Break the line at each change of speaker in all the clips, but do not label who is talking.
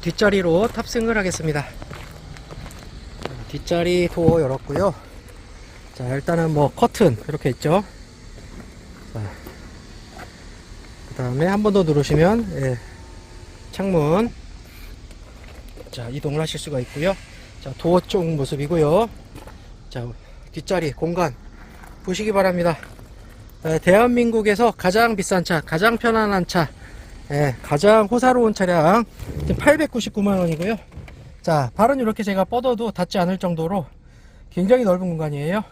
뒷자리로 탑승을 하겠습니다. 자, 뒷자리 도어 열었고요. 자, 일단은 뭐 커튼 이렇게 있죠. 자, 그 다음에 한 번 더 누르시면 예, 창문 자 이동을 하실 수가 있고요. 자 도어 쪽 모습이고요. 자 뒷자리 공간 보시기 바랍니다. 에, 대한민국에서 가장 비싼 차, 가장 편안한 차, 예, 가장 호사로운 차량 899만 원이고요. 자 발은 이렇게 제가 뻗어도 닿지 않을 정도로 굉장히 넓은 공간이에요.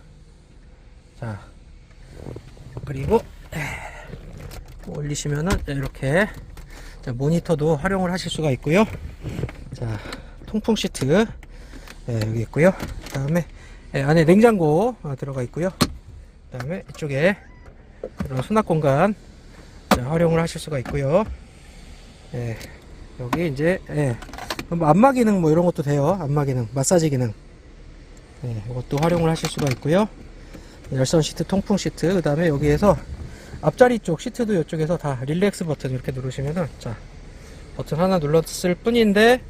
자 그리고 에, 올리시면은 이렇게 자, 모니터도 활용을 하실 수가 있고요. 자 통풍 시트 예, 여기 있고요. 그 다음에 안에 냉장고 어, 들어가 있고요. 그 다음에 이쪽에 이런 수납 공간 자, 활용을 하실 수가 있고요. 예, 여기 이제 예, 뭐 안마 기능 뭐 이런 것도 돼요. 안마 기능, 마사지 기능. 예, 이것도 활용을 하실 수가 있고요. 열선 시트, 통풍 시트. 그 다음에 여기에서 앞자리 쪽 시트도 이쪽에서 다 릴렉스 버튼 이렇게 누르시면은 자 버튼 하나 눌렀을 뿐인데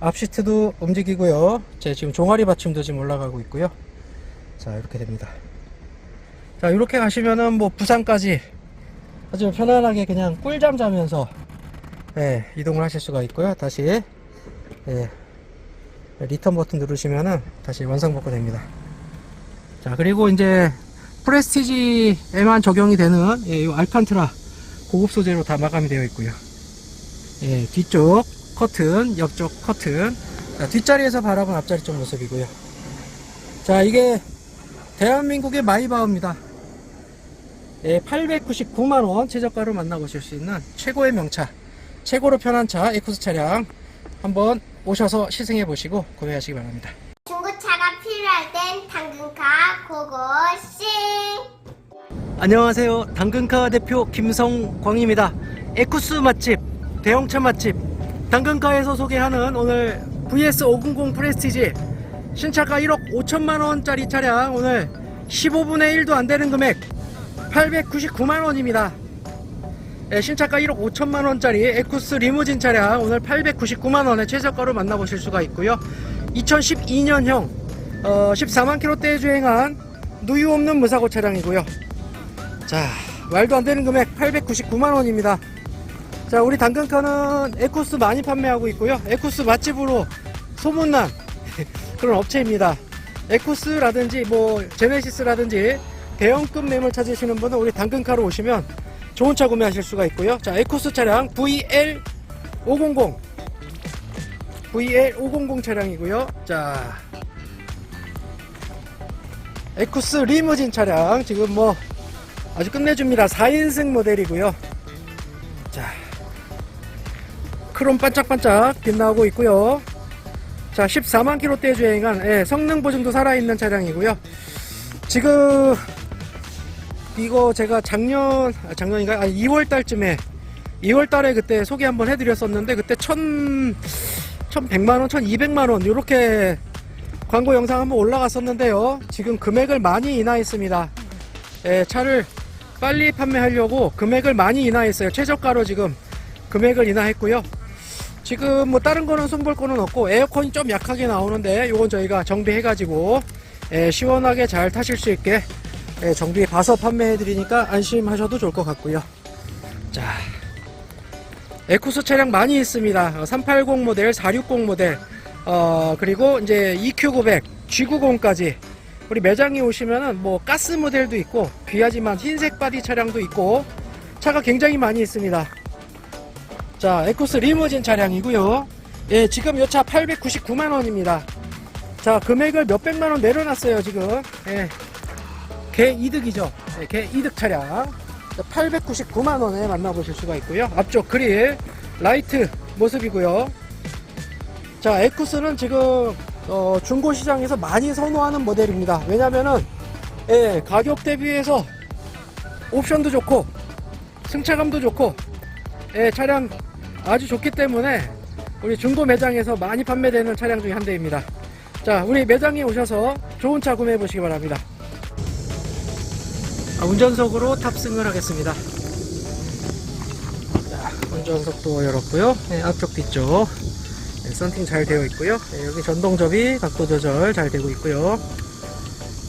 앞 시트도 움직이고요. 제 지금 종아리 받침도 지금 올라가고 있고요. 자 이렇게 됩니다. 자 이렇게 가시면은 뭐 부산까지 아주 편안하게 그냥 꿀잠 자면서 예, 이동을 하실 수가 있고요. 다시 예, 리턴 버튼 누르시면은 다시 완성복구 됩니다. 자 그리고 이제 프레스티지에만 적용이 되는 예, 이 알칸트라 고급 소재로 다 마감이 되어 있고요. 예, 뒤쪽 커튼, 옆쪽 커튼, 자, 뒷자리에서 바라본 앞자리 쪽 모습이고요. 자, 이게 대한민국의 마이바흐입니다. 예, 899만원 최저가로 만나보실 수 있는 최고의 명차, 최고로 편한 차, 에쿠스 차량 한번 오셔서 시승해 보시고 구매하시기 바랍니다.
중고차가 필요할 땐 당근카 고고싱
안녕하세요. 당근카 대표 김성광입니다. 에쿠스 맛집, 대형차 맛집, 당근카에서 소개하는 오늘 VS500 프레스티지 신차가 1억 5천만 원짜리 차량 오늘 15분의 1도 안 되는 금액 899만 원입니다. 예, 신차가 1억 5천만 원짜리 에쿠스 리무진 차량 오늘 899만 원에 최저가로 만나보실 수가 있고요. 2012년형 어, 14만 킬로대에 주행한 누유 없는 무사고 차량이고요. 자, 말도 안 되는 금액 899만 원입니다. 자, 우리 당근카는 에쿠스 많이 판매하고 있고요. 에쿠스 맛집으로 소문난 그런 업체입니다. 에쿠스라든지 뭐 제네시스라든지 대형급 매물 찾으시는 분은 우리 당근카로 오시면 좋은 차 구매하실 수가 있고요. 자, 에쿠스 차량 VL500 VL500 차량이고요. 자, 에쿠스 리무진 차량 지금 뭐 아주 끝내줍니다. 4인승 모델이고요. 자, 크롬 반짝반짝 빛나고 있고요. 자, 14만 킬로대 주행한 예, 성능 보증도 살아있는 차량이고요. 지금 이거 제가 작년 아, 작년인가 아니 2월 달쯤에 2월 달에 그때 소개 한번 해드렸었는데 그때 1 1100만 원, 1200만 원 이렇게 광고 영상 한번 올라갔었는데요. 지금 금액을 많이 인하했습니다. 예, 차를 빨리 판매하려고 금액을 많이 인하했어요. 최저가로 지금 금액을 인하했고요. 지금 뭐 다른 거는 손볼 거는 없고 에어컨이 좀 약하게 나오는데 요건 저희가 정비해가지고 예, 시원하게 잘 타실 수 있게 예, 정비 봐서 판매해 드리니까 안심하셔도 좋을 것 같고요. 자, 에쿠스 차량 많이 있습니다. 380 모델, 460 모델, 어, 그리고 이제 EQ900, G90까지 우리 매장에 오시면은 뭐 가스 모델도 있고 귀하지만 흰색 바디 차량도 있고 차가 굉장히 많이 있습니다. 자, 에쿠스 리무진 차량이고요. 예, 지금 이 차 899만 원입니다. 자, 금액을 몇 백만 원 내려놨어요, 지금. 예. 개 이득이죠. 예, 개 이득 차량. 899만 원에 만나보실 수가 있고요. 앞쪽 그릴 라이트 모습이고요. 자, 에쿠스는 지금 어, 중고 시장에서 많이 선호하는 모델입니다. 왜냐면은 예, 가격 대비해서 옵션도 좋고 승차감도 좋고 예, 차량 아주 좋기 때문에 우리 중고 매장에서 많이 판매되는 차량 중에 한 대입니다. 자, 우리 매장에 오셔서 좋은 차 구매해 보시기 바랍니다. 아, 운전석으로 탑승을 하겠습니다. 자, 운전석도 열었고요. 예, 앞쪽 뒤쪽 네, 썬팅 잘 되어 있고요. 네, 여기 전동 접이 각도 조절 잘 되고 있고요.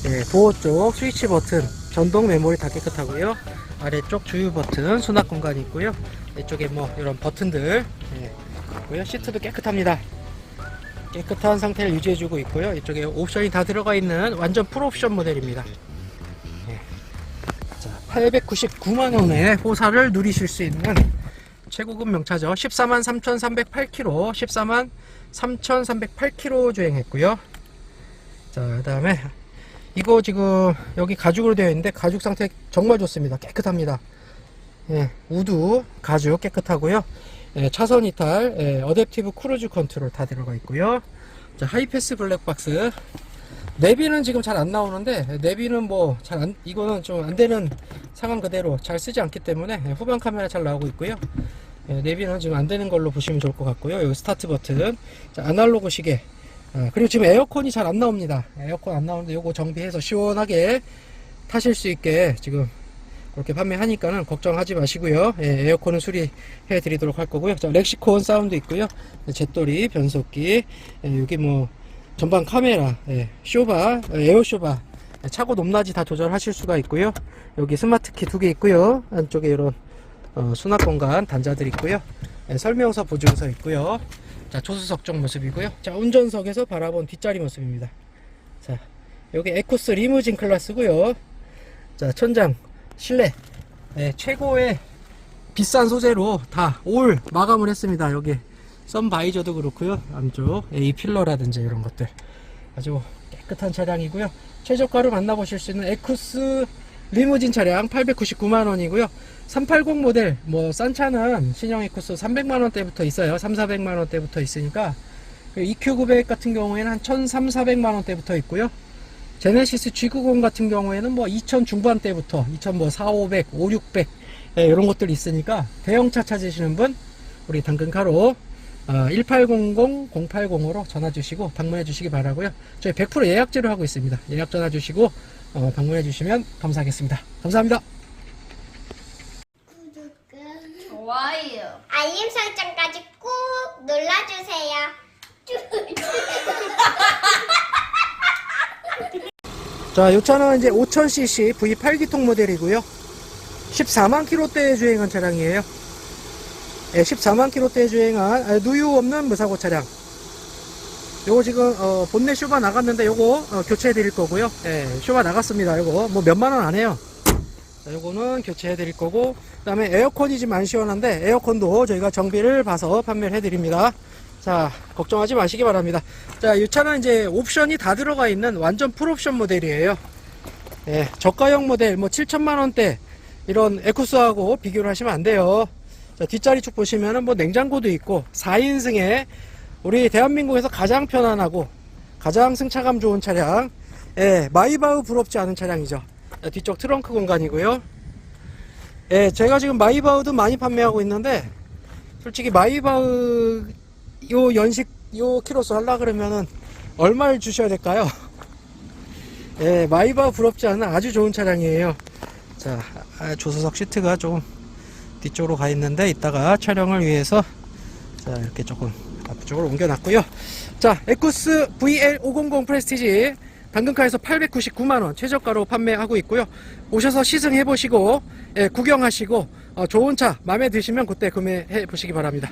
네, 도어 쪽 스위치 버튼 전동 메모리 다 깨끗하고요. 아래쪽 주유 버튼 수납 공간이 있고요. 이쪽에 뭐 이런 버튼들 네, 있고요. 시트도 깨끗합니다. 깨끗한 상태를 유지해주고 있고요. 이쪽에 옵션이 다 들어가 있는 완전 풀옵션 모델입니다. 네. 자, 899만원의 호사를 누리실 수 있는 최고급 명차죠. 14만 3,308km, 14만 3,308km 주행했고요. 자, 그 다음에 이거 지금 여기 가죽으로 되어 있는데 가죽 상태 정말 좋습니다. 깨끗합니다. 예, 우드 가죽 깨끗하고요. 예, 차선 이탈, 예, 어댑티브 크루즈 컨트롤 다 들어가 있고요. 자, 하이패스 블랙박스. 내비는 지금 잘 안 나오는데 내비는 뭐 잘 안 이거는 좀 안 되는 상황 그대로 잘 쓰지 않기 때문에 예, 후방 카메라 잘 나오고 있고요. 예, 내비는 지금 안 되는 걸로 보시면 좋을 것 같고요. 여기 스타트 버튼, 자, 아날로그 시계. 아, 그리고 지금 에어컨이 잘 안 나옵니다. 에어컨 안 나오는데 요거 정비해서 시원하게 타실 수 있게 지금 그렇게 판매하니까는 걱정하지 마시고요. 예, 에어컨은 수리해 드리도록 할 거고요. 자, 렉시콘 사운드 있고요. 네, 잿돌이, 변속기, 예, 여기 뭐 전방 카메라, 예, 쇼바, 예, 에어 쇼바, 예, 차고 높낮이 다 조절하실 수가 있고요. 여기 스마트 키 두 개 있고요. 안쪽에 이런 어, 수납 공간 단자들 있고요. 예, 설명서 보증서 있고요. 자, 조수석 쪽 모습이고요. 자, 운전석에서 바라본 뒷자리 모습입니다. 자, 여기 에코스 리무진 클래스고요. 자, 천장, 실내, 예, 최고의 비싼 소재로 다 올 마감을 했습니다. 여기 썬바이저도 그렇고요. 안쪽 예, 이 필러라든지 이런 것들 아주 깨끗한 차량이고요. 최저가로 만나보실 수 있는 에쿠스 리무진 차량 899만 원이고요. 380 모델 뭐 싼 차는 신형 에쿠스 300만 원대부터 있어요. 3, 400만 원대부터 있으니까 그 EQ900 같은 경우에는 한 1,300, 400만 원대부터 있고요. 제네시스 G90 같은 경우에는 뭐 2,000 중반대부터 2,000뭐 4, 500, 5, 600 예, 이런 것들이 있으니까 대형차 찾으시는 분 우리 당근카로 어, 1800-080으로 전화 주시고 방문해 주시기 바라고요. 저희 100% 예약제로 하고 있습니다. 예약 전화 주시고 어, 방문해 주시면 감사하겠습니다. 감사합니다.
구독과
좋아요.
알림 설정까지 꾹 눌러주세요.
자, 이 차는 이제 5000cc V8기통 모델이고요. 14만 킬로대 주행한 차량이에요. 예, 14만 킬로대 주행한 아, 누유 없는 무사고 차량. 요거 지금 어, 본넷 쇼바 나갔는데 요거 어, 교체해 드릴 거고요. 예, 쇼바 나갔습니다. 요거 뭐 몇만 원 안 해요. 자, 요거는 교체해 드릴 거고 그 다음에 에어컨이 지금 안 시원한데 에어컨도 저희가 정비를 봐서 판매를 해 드립니다. 자, 걱정하지 마시기 바랍니다. 자, 이 차는 이제 옵션이 다 들어가 있는 완전 풀옵션 모델이에요. 예, 저가형 모델 뭐 7천만 원대 이런 에쿠스하고 비교를 하시면 안 돼요. 자, 뒷자리 쪽 보시면은 뭐 냉장고도 있고 4인승에 우리 대한민국에서 가장 편안하고 가장 승차감 좋은 차량. 예, 마이바흐 부럽지 않은 차량이죠. 자, 뒤쪽 트렁크 공간이고요. 예, 제가 지금 마이바흐도 많이 판매하고 있는데 솔직히 마이바흐 요 연식 요 키로수 하려 그러면은 얼마를 주셔야 될까요? 예, 마이바 부럽지 않은 아주 좋은 차량이에요. 자, 아, 조수석 시트가 좀 뒤쪽으로 가 있는데 이따가 촬영을 위해서 자 이렇게 조금 앞쪽으로 옮겨놨고요. 자, 에쿠스 VL500 프레스티지 당근카에서 899만원 최저가로 판매하고 있고요. 오셔서 시승해 보시고 예, 구경하시고 어, 좋은 차 마음에 드시면 그때 구매해 보시기 바랍니다.